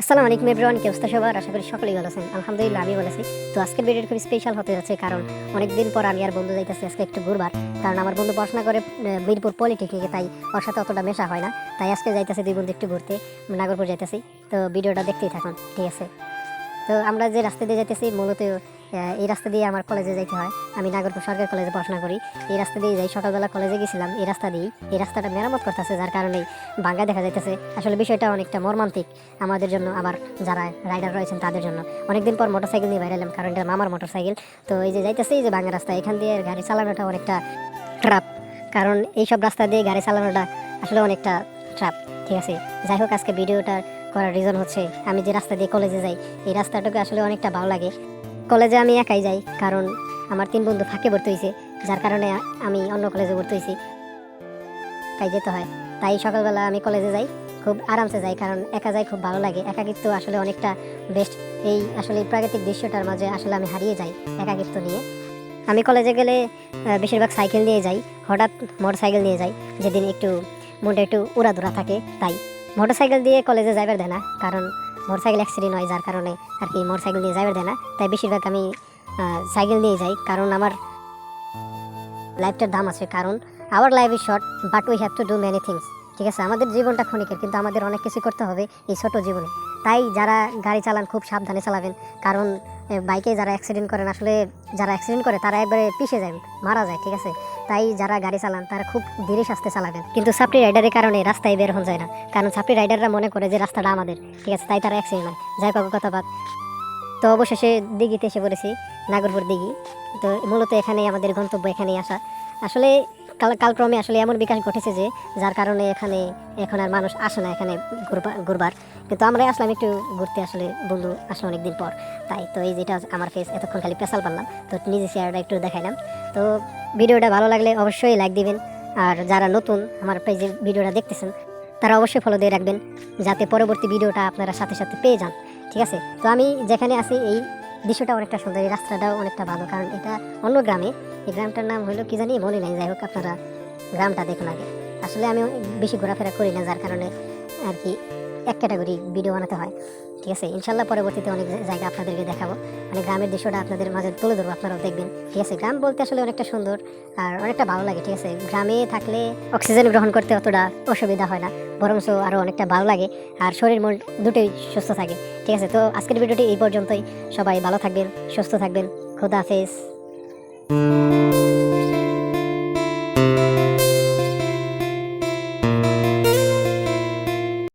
আসসালামু আলাইকুম এভরিওয়ান কে অবস্থা সবার? আশা করি সকলেই ভালো আছেন। আলহামদুলিল্লাহ আমি বলেছি তো আজকের ভিডিওটা খুব স্পেশাল হতে যাচ্ছে কারণ অনেকদিন পর আমি আর বন্ধু যাইতেছি আজকে একটু ঘুরবার। কারণ আমার বন্ধু পড়াশোনা করে মিরপুর পলিটেকনিকে তাই ওর সাথে অতটা মেশা হয় না। তাই আজকে যাইতেছি দুই বন্ধু একটু ঘুরতে নাগরপুর যাইতেছি। তো ভিডিওটা দেখতেই থাকুন ঠিক আছে? তো আমরা যে রাস্তা দিয়ে যাইতেছি মূলত এই রাস্তা দিয়ে আমার কলেজে যাইতে হয়। আমি নাগরপুর সরকারি কলেজে পড়াশোনা করি। এই রাস্তা দিয়ে যাই। সকালবেলা কলেজে গেছিলাম। এই রাস্তা দিয়েই এই রাস্তাটা মেরামত করতেছে, যার কারণে ভাঙ্গা দেখা যাইতেছে। আসলে বিষয়টা অনেকটা মর্মান্তিক আমাদের জন্য। আবার যারা রাইডার রয়েছেন, তাদের জন্য। অনেকদিন পর মোটরসাইকেল নিয়ে বাইরে এলাম, কারণ এটা মামার মোটরসাইকেল। তো এই যে যাইতেছে, এই যে ভাঙ্গা রাস্তা, এখান দিয়ে গাড়ি চালানোটা অনেকটা ট্রাপ কারণ এইসব রাস্তা দিয়ে গাড়ি চালানোটা আসলে অনেকটা ট্রাপ ঠিক আছে? যাই হোক, আজকে ভিডিওটা করার রিজন হচ্ছে, আমি যে রাস্তা দিয়ে কলেজে যাই, এই রাস্তাটাকে আসলে অনেকটা ভালো লাগে। কলেজে আমি একাই যাই, কারণ আমার তিন বন্ধু ফাঁকে ভর্তি হয়েছে যার কারণে আমি অন্য কলেজে ভর্তি হয়েছি তাই যেতে হয়। তাই সকালবেলা আমি কলেজে যাই, খুব আরামসে যাই, কারণ একা যাই খুব ভালো লাগে। একাকিত্ব আসলে অনেকটা বেস্ট এই আসলে প্রাকৃতিক দৃশ্যটার মাঝে আসলে আমি হারিয়ে যাই একাকিত্ব নিয়ে। আমি কলেজে গেলে বেশিরভাগ সাইকেল নিয়ে যাই, হঠাৎ মোটর সাইকেল নিয়ে যাই। যেদিন একটু মনটা একটু উড়াদুরা থাকে, তাই। মোটর সাইকেল দিয়ে কলেজে যাইবার দেয় না কারণ মোটর সাইকেল অ্যাক্সিডেন্ট হয়, যার কারণে আর কি মোটর সাইকেল দিয়ে যাইবার দেয় না। তাই বেশিরভাগ আমি সাইকেল নিয়ে যাই, কারণ আমার লাইফটার দাম আছে। কারণ our life is short but we have to do many things ঠিক আছে? আমাদের জীবনটা ক্ষণিকের, কিন্তু আমাদের অনেক কিছু করতে হবে এই ছোট জীবনে। তাই যারা গাড়ি চালান, খুব সাবধানে চালাবেন। কারণ বাইকে যারা অ্যাক্সিডেন্ট করেন, আসলে যারা অ্যাক্সিডেন্ট করে, তারা একবারে পিষে যায় মারা যায়, ঠিক আছে? তাই যারা গাড়ি চালান, তারা খুব ধীরে সাস্তে চালাবেন। কিন্তু সাপড়ি রাইডারের কারণে রাস্তায় বের হন যায় না। কারণ সাপড়ি রাইডাররা মনে করে যে রাস্তাটা আমাদের। ঠিক আছে, তাই তারা অ্যাক্সিডেন্ট হয় যাই পাবো কথা বাদ তো অবশেষে দিঘিতে এসে পড়েছি, নাগরপুর দিঘি। তো মূলত এখানেই আমাদের গন্তব্য, এখানেই আসা। আসলে কাল কালক্রমে আসলে এমন বিকাশ ঘটেছে যে, যার কারণে এখানে, এখন আর মানুষ আসে না এখানে ঘুরবা- ঘুরবার। কিন্তু আমরা আসলাম একটু ঘুরতে আসলে, বন্ধু আসলে অনেকদিন পর। তাই তো এই যেটা আমার ফেস এতক্ষণ খালি পেশাল পারলাম তো নিজে চেয়ারটা একটু দেখাইলাম। তো ভিডিওটা ভালো লাগলে অবশ্যই লাইক দিবেন। আর যারা নতুন আমার পেজের ভিডিওটা দেখতেছেন, তারা অবশ্যই ফলো দিয়ে রাখবেন। যাতে পরবর্তী ভিডিওটা আপনারা সাথে সাথে পেয়ে যান। ঠিক আছে? তো আমি যেখানে আছি, এই দৃশ্যটা অনেকটা সুন্দর, এই রাস্তাটাও অনেকটা ভালো, কারণ এটা অন্য গ্রামে। এই গ্রামটার নাম হলো কি জানি মনে নাই, যাই হোক আপনারা গ্রামটা দেখুন আগে। আসলে আমি বেশি ঘোরাফেরা করি না, যার কারণে আর কি এক ক্যাটাগরি ভিডিও বানাতে হয়। ঠিক আছে? ইনশাল্লাহ পরবর্তীতে অনেক জায়গা আপনাদেরকে দেখাবো। মানে গ্রামের দৃশ্যটা আপনাদের মাঝে তুলে ধরবো, আপনারাও দেখবেন। ঠিক আছে? গ্রাম বলতে আসলে অনেকটা সুন্দর আর অনেকটা ভালো লাগে, ঠিক আছে? গ্রামে থাকলে অক্সিজেন গ্রহণ করতে অতটা অসুবিধা হয় না, বরঞ্চ আরও অনেকটা ভালো লাগে আর শরীর মন দুটোই সুস্থ থাকে। ঠিক আছে? তো আজকের ভিডিওটি এই পর্যন্তই। সবাই ভালো থাকবেন, সুস্থ থাকবেন। খোদা হাফেজ।